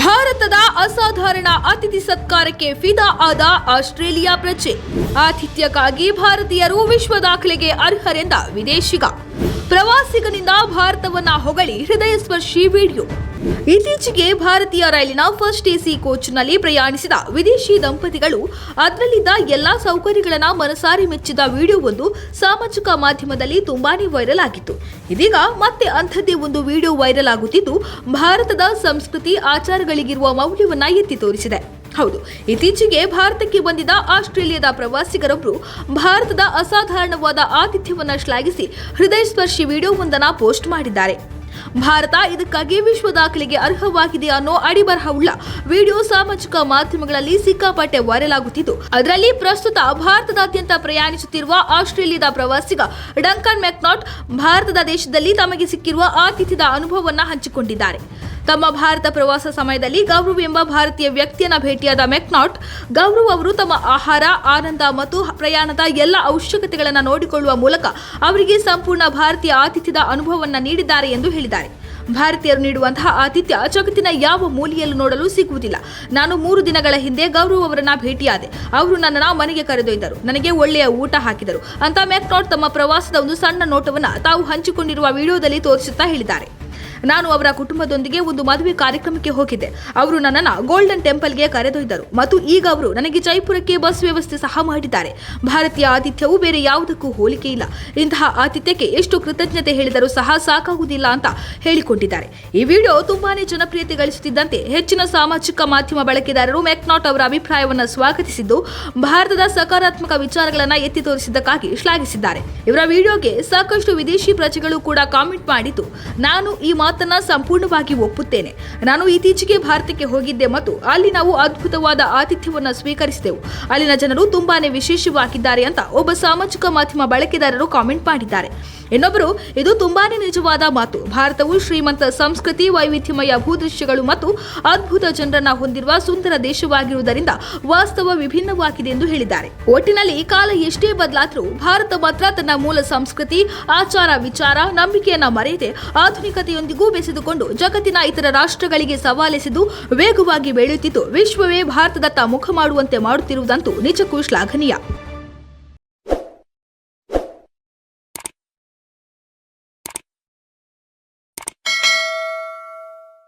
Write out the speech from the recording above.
ಭಾರತದ ಅಸಾಧಾರಣ ಅತಿಥಿ ಸತ್ಕಾರಕ್ಕೆ ಫಿದಾ ಆದ ಆಸ್ಟ್ರೇಲಿಯಾ ಪ್ರಜೆ ಆತಿಥ್ಯಕ್ಕಾಗಿ ಭಾರತೀಯರು ವಿಶ್ವ ದಾಖಲೆಗೆ ಅರ್ಹರೆಂದ ವಿದೇಶಿಗ ಪ್ರವಾಸಿಗನಿಂದ ಭಾರತವನ್ನ ಹೊಗಳಿ ಹೃದಯ ಸ್ಪರ್ಶಿ ವಿಡಿಯೋ. ಇತ್ತೀಚೆಗೆ ಭಾರತೀಯ ರೈಲಿನ ಫಸ್ಟ್ ಎಸಿ ಕೋಚ್ನಲ್ಲಿ ಪ್ರಯಾಣಿಸಿದ ವಿದೇಶಿ ದಂಪತಿಗಳು ಅದರಲ್ಲಿದ್ದ ಎಲ್ಲಾ ಸೌಕರ್ಯಗಳನ್ನ ಮನಸಾರಿ ಮೆಚ್ಚಿದ ವಿಡಿಯೋವೊಂದು ಸಾಮಾಜಿಕ ಮಾಧ್ಯಮದಲ್ಲಿ ತುಂಬಾನೇ ವೈರಲ್ ಆಗಿತ್ತು. ಇದೀಗ ಮತ್ತೆ ಅಂಥದ್ದೇ ಒಂದು ವಿಡಿಯೋ ವೈರಲ್ ಆಗುತ್ತಿದ್ದು, ಭಾರತದ ಸಂಸ್ಕೃತಿ ಆಚಾರಗಳಿಗಿರುವ ಮೌಲ್ಯವನ್ನ ಎತ್ತಿ ತೋರಿಸಿದೆ. ಹೌದು, ಇತ್ತೀಚೆಗೆ ಭಾರತಕ್ಕೆ ಬಂದಿದ್ದ ಆಸ್ಟ್ರೇಲಿಯಾದ ಪ್ರವಾಸಿಗರೊಬ್ಬರು ಭಾರತದ ಅಸಾಧಾರಣವಾದ ಆತಿಥ್ಯವನ್ನು ಶ್ಲಾಘಿಸಿ ಹೃದಯಸ್ಪರ್ಶಿ ಸ್ಪರ್ಶಿ ವಿಡಿಯೋವೊಂದನ್ನ ಪೋಸ್ಟ್ ಮಾಡಿದ್ದಾರೆ. ಭಾರತ ಇದಕ್ಕಾಗಿ ವಿಶ್ವ ದಾಖಲೆಗೆ ಅರ್ಹವಾಗಿದೆ ಅನ್ನೋ ಅಡಿಬರಹವುಳ್ಳ ವಿಡಿಯೋ ಸಾಮಾಜಿಕ ಮಾಧ್ಯಮಗಳಲ್ಲಿ ಸಿಕ್ಕಾಪಟ್ಟೆ ವೈರಲ್ ಆಗುತ್ತಿದ್ದು, ಅದರಲ್ಲಿ ಪ್ರಸ್ತುತ ಭಾರತದಾದ್ಯಂತ ಪ್ರಯಾಣಿಸುತ್ತಿರುವ ಆಸ್ಟ್ರೇಲಿಯಾದ ಪ್ರವಾಸಿಗ ಡಂಕನ್ ಮೆಕ್ನಾಟ್ ಭಾರತದ ದೇಶದಲ್ಲಿ ತಮಗೆ ಸಿಕ್ಕಿರುವ ಆತಿಥ್ಯದ ಅನುಭವವನ್ನು ಹಂಚಿಕೊಂಡಿದ್ದಾರೆ. ತಮ್ಮ ಭಾರತ ಪ್ರವಾಸ ಸಮಯದಲ್ಲಿ ಗೌರವ್ ಎಂಬ ಭಾರತೀಯ ವ್ಯಕ್ತಿಯನ್ನ ಭೇಟಿಯಾದ ಮೆಕ್ನಾಟ್, ಗೌರವ್ ಅವರು ತಮ್ಮ ಆಹಾರ, ಆನಂದ ಮತ್ತು ಪ್ರಯಾಣದ ಎಲ್ಲ ಅವಶ್ಯಕತೆಗಳನ್ನು ನೋಡಿಕೊಳ್ಳುವ ಮೂಲಕ ಅವರಿಗೆ ಸಂಪೂರ್ಣ ಭಾರತೀಯ ಆತಿಥ್ಯದ ಅನುಭವವನ್ನು ನೀಡಿದ್ದಾರೆ ಎಂದು ಹೇಳಿದ್ದಾರೆ. ಭಾರತೀಯರು ನೀಡುವಂತಹ ಆತಿಥ್ಯ ಜಗತ್ತಿನ ಯಾವ ಮೂಲೆಯಲ್ಲೂ ನೋಡಲು ಸಿಗುವುದಿಲ್ಲ. ನಾನು ಮೂರು ದಿನಗಳ ಹಿಂದೆ ಗೌರವ್ ಅವರನ್ನ ಭೇಟಿಯಾದೆ. ಅವರು ನನ್ನನ್ನು ಮನೆಗೆ ಕರೆದೊಯ್ದರು. ನನಗೆ ಒಳ್ಳೆಯ ಊಟ ಹಾಕಿದರು. ಅಂತ ಮೆಕ್ನಾಟ್ ತಮ್ಮ ಪ್ರವಾಸದ ಒಂದು ಸಣ್ಣ ನೋಟವನ್ನು ತಾವು ಹಂಚಿಕೊಂಡಿರುವ ವಿಡಿಯೋದಲ್ಲಿ ತೋರಿಸುತ್ತಾ ಹೇಳಿದ್ದಾರೆ. ನಾನು ಅವರ ಕುಟುಂಬದೊಂದಿಗೆ ಒಂದು ಮದುವೆ ಕಾರ್ಯಕ್ರಮಕ್ಕೆ ಹೋಗಿದ್ದೆ. ಅವರು ನನ್ನನ್ನು ಗೋಲ್ಡನ್ ಟೆಂಪಲ್ಗೆ ಕರೆದೊಯ್ದರು ಮತ್ತು ಈಗ ಅವರು ನನಗೆ ಜೈಪುರಕ್ಕೆ ಬಸ್ ವ್ಯವಸ್ಥೆ ಸಹ ಮಾಡಿದ್ದಾರೆ. ಭಾರತೀಯ ಆತಿಥ್ಯವು ಬೇರೆ ಯಾವುದಕ್ಕೂ ಹೋಲಿಕೆ ಇಲ್ಲ. ಇಂತಹ ಆತಿಥ್ಯಕ್ಕೆ ಎಷ್ಟು ಕೃತಜ್ಞತೆ ಹೇಳಿದರೂ ಸಹ ಸಾಕಾಗುವುದಿಲ್ಲ ಅಂತ ಹೇಳಿಕೊಂಡಿದ್ದಾರೆ. ಈ ವಿಡಿಯೋ ತುಂಬಾನೇ ಜನಪ್ರಿಯತೆ ಗಳಿಸುತ್ತಿದ್ದಂತೆ ಹೆಚ್ಚಿನ ಸಾಮಾಜಿಕ ಮಾಧ್ಯಮ ಬಳಕೆದಾರರು ಮೆಕ್ನಾಟ್ ಅವರ ಅಭಿಪ್ರಾಯವನ್ನು ಸ್ವಾಗತಿಸಿದ್ದು, ಭಾರತದ ಸಕಾರಾತ್ಮಕ ವಿಚಾರಗಳನ್ನು ಎತ್ತಿ ತೋರಿಸಿದ್ದಕ್ಕಾಗಿ ಶ್ಲಾಘಿಸಿದ್ದಾರೆ. ಇವರ ವಿಡಿಯೋಗೆ ಸಾಕಷ್ಟು ವಿದೇಶಿ ಪ್ರಜೆಗಳು ಕೂಡ ಕಾಮೆಂಟ್ ಮಾಡಿದ್ದು, ನಾನು ಈ ಮಾತನ್ನ ಸಂಪೂರ್ಣವಾಗಿ ಒಪ್ಪುತ್ತೇನೆ. ನಾನು ಇತ್ತೀಚೆಗೆ ಭಾರತಕ್ಕೆ ಹೋಗಿದ್ದೆ ಮತ್ತು ಅಲ್ಲಿ ನಾವು ಅದ್ಭುತವಾದ ಆತಿಥ್ಯವನ್ನು ಸ್ವೀಕರಿಸಿದೆವು. ಅಲ್ಲಿನ ಜನರು ತುಂಬಾನೇ ವಿಶೇಷವಾಗಿದ್ದಾರೆ ಅಂತ ಒಬ್ಬ ಸಾಮಾಜಿಕ ಮಾಧ್ಯಮ ಬಳಕೆದಾರರು ಕಾಮೆಂಟ್ ಮಾಡಿದ್ದಾರೆ. ಇನ್ನೊಬ್ಬರು, ಇದು ತುಂಬಾನೇ ನಿಜವಾದ ಮಾತು. ಭಾರತವು ಶ್ರೀಮಂತ ಸಂಸ್ಕೃತಿ, ವೈವಿಧ್ಯಮಯ ಭೂದೃಶ್ಯಗಳು ಮತ್ತು ಅದ್ಭುತ ಜನರನ್ನ ಹೊಂದಿರುವ ಸುಂದರ ದೇಶವಾಗಿರುವುದರಿಂದ ವಾಸ್ತವ ವಿಭಿನ್ನವಾಗಿದೆ ಎಂದು ಹೇಳಿದ್ದಾರೆ. ಒಟ್ಟಿನಲ್ಲಿ ಕಾಲ ಎಷ್ಟೇ ಬದಲಾದರೂ ಭಾರತ ಮಾತ್ರ ತನ್ನ ಮೂಲ ಸಂಸ್ಕೃತಿ, ಆಚಾರ ವಿಚಾರ, ನಂಬಿಕೆಯನ್ನ ಮರೆಯದೆ ಆಧುನಿಕತೆಯೊಂದಿಗೂ ಬೆಸೆದುಕೊಂಡು ಜಗತ್ತಿನ ಇತರ ರಾಷ್ಟ್ರಗಳಿಗೆ ಸವಾಲೆಸೆದು ವೇಗವಾಗಿ ಬೆಳೆಯುತ್ತಿದ್ದು, ವಿಶ್ವವೇ ಭಾರತದತ್ತ ಮುಖ ಮಾಡುವಂತೆ ಮಾಡುತ್ತಿರುವುದಂತೂ ನಿಜಕ್ಕೂ ಶ್ಲಾಘನೀಯ